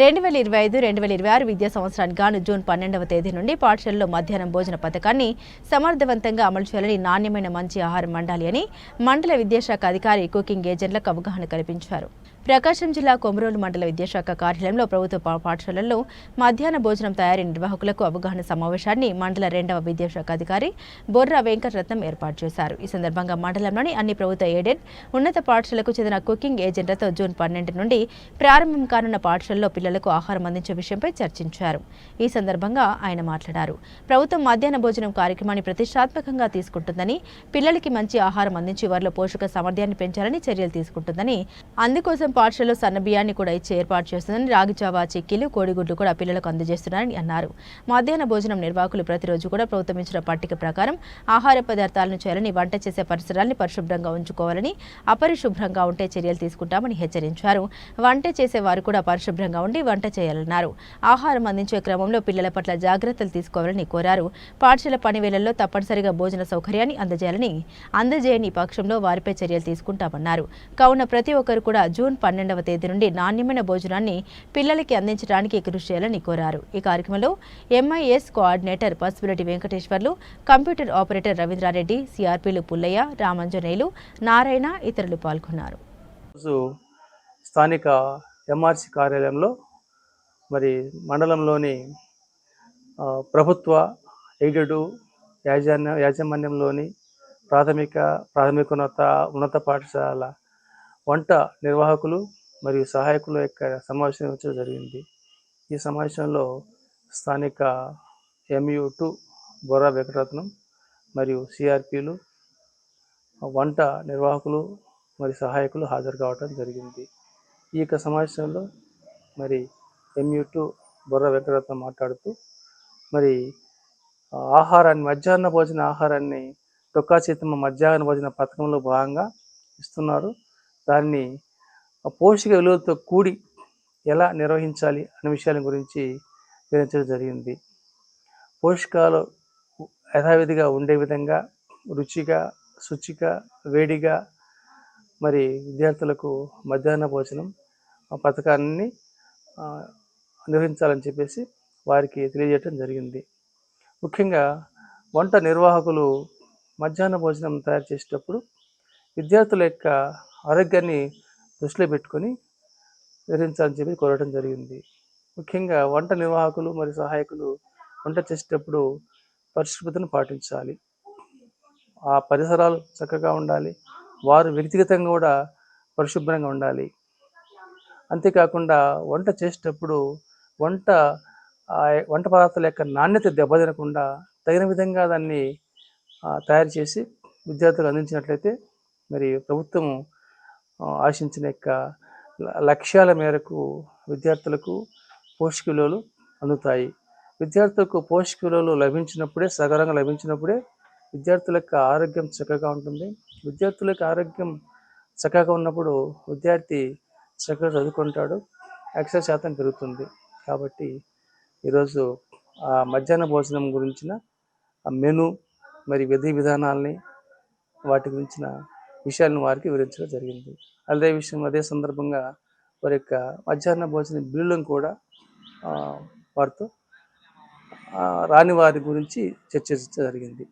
రెండు వేల ఇరవై ఐదు రెండు వేల ఇరవై ఆరు విద్యా సంవత్సరానికి గాను జూన్ పన్నెండవ తేదీ నుండి పాఠశాలలో మధ్యాహ్నం భోజన పథకాన్ని సమర్థవంతంగా అమలు చేయాలని నాణ్యమైన మంచి ఆహారం మండాలి అని మండల విద్యాశాఖ అధికారి కుకింగ్ ఏజెంట్లకు అవగాహన కల్పించారు. ప్రకాశం జిల్లా కొమరోలు మండల విద్యాశాఖ కార్యాలయంలో ప్రభుత్వ పాఠశాలల్లో మధ్యాహ్న భోజనం తయారీ నిర్వాహకులకు అవగాహన సమావేశాన్ని మండల రెండవ విద్యాశాఖ అధికారి బొర్రా వెంకటరత్నం ఏర్పాటు చేశారు. ఈ సందర్భంగా మండలంలోని అన్ని ప్రభుత్వ ఎయిడెడ్ ఉన్నత పాఠశాలకు చెందిన కుకింగ్ ఏజెంట్లతో జూన్ పన్నెండు నుండి ప్రారంభం కానున్న పాఠశాలలో పిల్లలకు ఆహారం అందించే విషయంపై చర్చించారు. ఈ సందర్భంగా ఆయన మాట్లాడారు. ప్రభుత్వం మధ్యాహ్న భోజనం కార్యక్రమాన్ని ప్రతిష్టాత్మకంగా తీసుకుంటుందని పిల్లలకి మంచి ఆహారం అందించి వారిలో పోషక సామర్థ్యాన్ని పెంచాలని చర్యలు తీసుకుంటుందని అందుకోసం పాఠశాలలో సన్నబియ్యాన్ని కూడా ఇచ్చి ఏర్పాటు చేస్తుందని రాగి జావా చిక్కీలు కోడిగుడ్లు కూడా పిల్లలకు అందజేస్తున్నారని అన్నారు. మధ్యాహ్న భోజనం నిర్వాహకులు ప్రతిరోజు కూడా ప్రభుత్వం ఇచ్చిన పట్టిక ప్రకారం ఆహార పదార్థాలను చేయాలని వంట చేసే పరిసరాల్ని పరిశుభ్రంగా ఉంచుకోవాలని అపరిశుభ్రంగా ఉంటే చర్యలు తీసుకుంటామని హెచ్చరించారు. వంట చేసే వారు కూడా పరిశుభ్రంగా ఉండి వంట చేయాలన్నారు. ఆహారం అందించే క్రమంలో పిల్లల పట్ల జాగ్రత్తలు తీసుకోవాలని కోరారు. పాఠశాల పనివేళల్లో తప్పనిసరిగా భోజన సౌకర్యాన్ని అందజేయాలని అందజేయని పక్షంలో వారిపై చర్యలు తీసుకుంటామన్నారు. కావున ప్రతి ఒక్కరు కూడా జూన్ పన్నెండవ తేదీ నుండి నాణ్యమైన భోజనాన్ని పిల్లలకి అందించడానికి కృషి చేయాలని కోరారు. ఈ కార్యక్రమంలో MIS coordinator Pasupureddy Venkateswarlu computer operator Ravindrareddy సిఆర్పీలు Pullaiah Ramanjaneyulu Narayana ఇతరులు పాల్గొన్నారు. స్థానిక ఎంఆర్సి కార్యాలయంలో మరి మండలంలోని ప్రభుత్వ ఎయిడెడ్ యాజమాన్య యాజమాన్యంలోని ప్రాథమిక ప్రాథమికోన్నత ఉన్నత పాఠశాల వంట నిర్వాహకులు మరియు సహాయకుల యొక్క సమావేశం జరిగింది. ఈ సమావేశంలో స్థానిక ఎంయూ టూ బొర్రా వెంకటరత్నం మరియు సిఆర్పిలు వంట నిర్వాహకులు మరి సహాయకులు హాజరు కావడం జరిగింది. ఈ యొక్క సమావేశంలో మరి ఎంయూ టూ బొర్ర వెంకటరత్నం మాట్లాడుతూ మరి ఆహారాన్ని మధ్యాహ్న భోజన ఆహారాన్ని తొక్కా చేతమ్మ మధ్యాహ్న భోజన పథకంలో భాగంగా ఇస్తున్నారు. దాన్ని పోషక విలువలతో కూడి ఎలా నిర్వహించాలి అనే విషయాల గురించి వివరించడం జరిగింది. పోషకాలు యథావిధిగా ఉండే విధంగా రుచిగా శుచిగా వేడిగా మరి విద్యార్థులకు మధ్యాహ్న భోజనం పథకాన్ని నిర్వహించాలని చెప్పేసి వారికి తెలియజేయటం జరిగింది. ముఖ్యంగా వంట నిర్వాహకులు మధ్యాహ్న భోజనం తయారు చేసేటప్పుడు విద్యార్థుల యొక్క ఆరోగ్యాన్ని దృష్టిలో పెట్టుకొని నిర్వహించాలని చెప్పి కోరడం జరిగింది. ముఖ్యంగా వంట నిర్వాహకులు మరియు సహాయకులు వంట చేసేటప్పుడు పరిశుభ్రతను పాటించాలి. ఆ పరిసరాలు చక్కగా ఉండాలి. వారు వ్యక్తిగతంగా కూడా పరిశుభ్రంగా ఉండాలి. అంతేకాకుండా వంట చేసేటప్పుడు వంట ఆ వంట పదార్థాల యొక్క నాణ్యత దెబ్బతినకుండా తగిన విధంగా దాన్ని తయారు చేసి విద్యార్థులకు అందించినట్లయితే మరి ప్రభుత్వం ఆశించిన యొక్క లక్ష్యాల మేరకు విద్యార్థులకు పోషక విలువలు అందుతాయి. విద్యార్థులకు పోషక విలువలు లభించినప్పుడే సగరంగా లభించినప్పుడే విద్యార్థుల యొక్క ఆరోగ్యం చక్కగా ఉంటుంది. విద్యార్థుల యొక్క ఆరోగ్యం చక్కగా ఉన్నప్పుడు విద్యార్థి చక్కగా చదువుకుంటాడు. ఎక్సైజ్ శాతం పెరుగుతుంది. కాబట్టి ఈరోజు ఆ మధ్యాహ్న భోజనం గురించిన ఆ మెను మరి విధి విధానాల్ని వాటి గురించిన విషయాలను వారికి వివరించడం జరిగింది. అదే విషయం అదే సందర్భంగా వారి యొక్క మధ్యాహ్న భోజన బిల్లులను కూడా వారితో రాని వారి గురించి చర్చించడం జరిగింది.